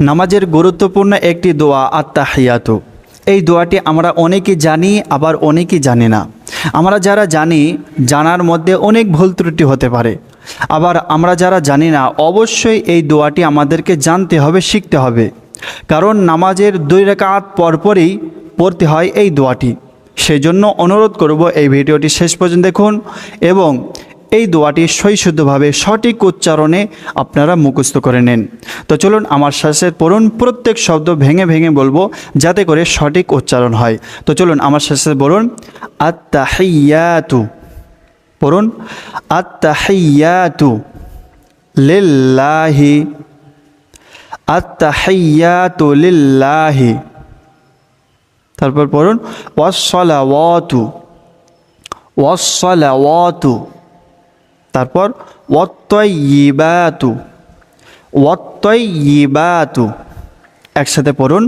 নামাজের গুরুত্বপূর্ণ একটি দোয়া আত্মাহিয়াতু এই দোয়াটি আমরা অনেকে জানি, আবার অনেকেই জানি না। আমরা যারা জানি, জানার মধ্যে অনেক ভুল ত্রুটি হতে পারে। আবার আমরা যারা জানি না, অবশ্যই এই দোয়াটি আমাদেরকে জানতে হবে, শিখতে হবে। কারণ নামাজের দুই রেখাত পরপরই পড়তে হয় এই দোয়াটি। সেই জন্য অনুরোধ করব এই ভিডিওটি শেষ পর্যন্ত দেখুন এবং এই দোয়াটি সৈশুদ্ধভাবে সঠিক উচ্চারণে আপনারা মুখস্থ করে নেন। তো চলুন আমার সাথে পড়ুন, প্রত্যেক শব্দ ভেঙে ভেঙে বলব যাতে করে সঠিক উচ্চারণ হয়। তো চলুন আমার সাথে বলুন আত্তাহিয়াতু, পড়ুন, আত্তাহিয়াতু লিল্লাহি আত্তাহিয়াতু লিল্লাহি। তারপর পড়ুন, ওয়াসসালাওয়াতু ওয়াসসালাওয়াতু। তারপর ওয়াত্তয়িবাতু ওয়াত্তয়িবাতু একসাথে পড়ুন।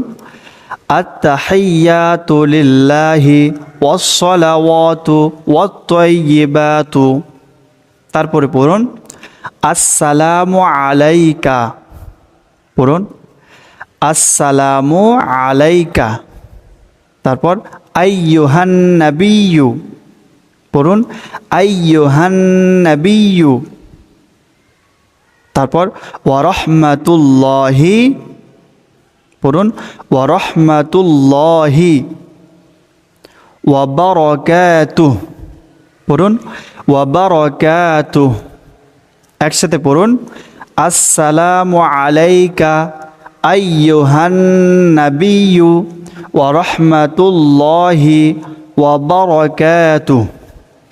আত্তাহিয়াতু লিল্লাহি ওয়াসসালাওয়াতু ওয়াত্তয়িবাতু তারপরে পড়ুন। আসসালামু আলাইকা। পড়ুন। আসসালামু আলাইকা। তারপর আইয়ুহান নাবিয়্যু পড়ুন আইয়ুহান নাবিয়্যু তারপর, ওয়ারহমাতুল্লাহি পড়ুন, ওয়ারহমাতুল্লাহি ওয়াবারাকাতুহ পড়ুন, ওয়াবারাকাতুহ একসাথে পড়ুন, আসসালামু আলাইকা আইয়ুহান নাবিয়্যু ওয়া রাহমাতুল্লাহি ওয়া বারাকাতুহ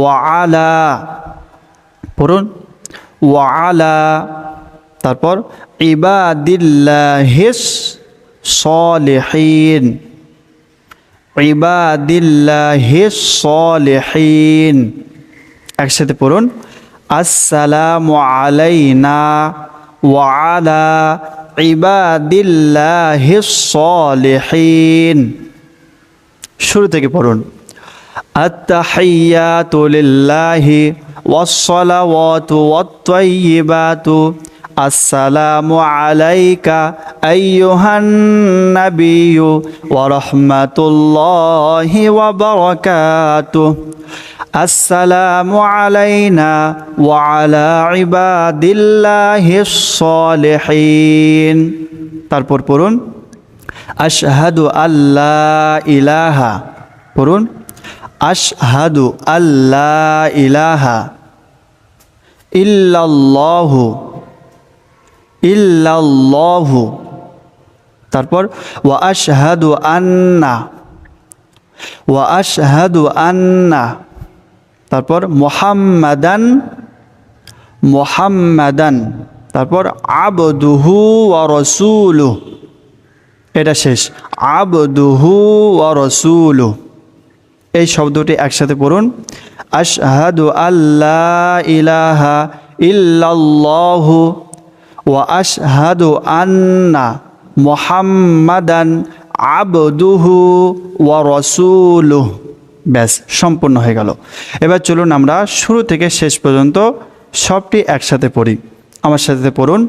ওয়ালা পড়ুন ওয়ালা তারপর ইবাদিল্লাহিস সলিহিন ইবাদিল্লাহিস সলিহিন, একসাথে পড়ুন, আসসালামু আলাইনা ওয়ালা ইবাদিল্লাহিস সলিহিন। শুরু থেকে পড়ুন। التحيات لله والصلوات والطيبات السلام عليك أيها النبي ورحمة الله وبركاته السلام علينا وعلى عباد الله الصالحين তারপর পড়ুন আশহাদু আল্লাহ ইলাহা পড়ুন আশহাদু আল্লাহ ইলাহা ইল্লাল্লাহু ইল্লাল্লাহু। তারপর, ওয়া আশহাদু আন্না, ওয়া আশহাদু আন্না। তারপর, মোহাম্মাদান মোহাম্মাদান। তারপর, আবদুহু ওয়া রসুলু এটা শেষ। আবদুহু ওয়া রসুলু এই শব্দটি একসাথে পড়ুন। আশহাদু আল্লাহ ইলাহা ইল্লাল্লাহু ওয়া আশহাদু আন্না মোহাম্মাদান আবদুহু ওয়া রসুলুহ। ব্যাস, সম্পূর্ণ হয়ে গেল। এবার চলুন আমরা শুরু থেকে শেষ পর্যন্ত সবটি একসাথে পড়ি। আমার সাথে পড়ুন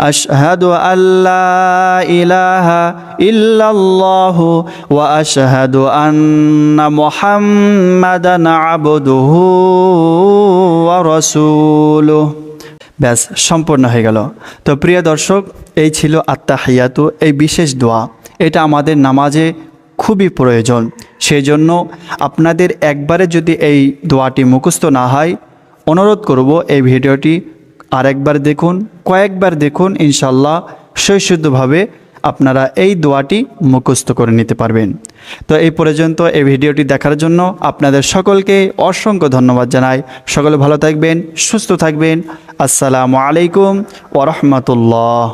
أشهد أن لا إله إلا الله وأشهد أن محمدا عبده ورسوله ব্যাস সম্পূর্ণ হয়ে গেল তো প্রিয় দর্শক এই ছিল আত্মাহিয়াতু এই বিশেষ দোয়া এটা আমাদের নামাজে খুবই প্রয়োজন সেই জন্য আপনাদের একবারে যদি এই দোয়াটি মুখস্থ না হয় অনুরোধ করব এই ভিডিওটি আরেকবার দেখুন, কয়েকবার দেখুন ইনশাল্লাহ সৈশুদ্ধভাবে আপনারা এই দোয়াটি মুখস্থ করে নিতে পারবেন। তো এই পর্যন্ত এই ভিডিওটি দেখার জন্য আপনাদের সকলকে অসংখ্য ধন্যবাদ জানাই। সকলে ভালো থাকবেন, সুস্থ থাকবেন। আসসালামু আলাইকুম ওরহমতুল্লাহ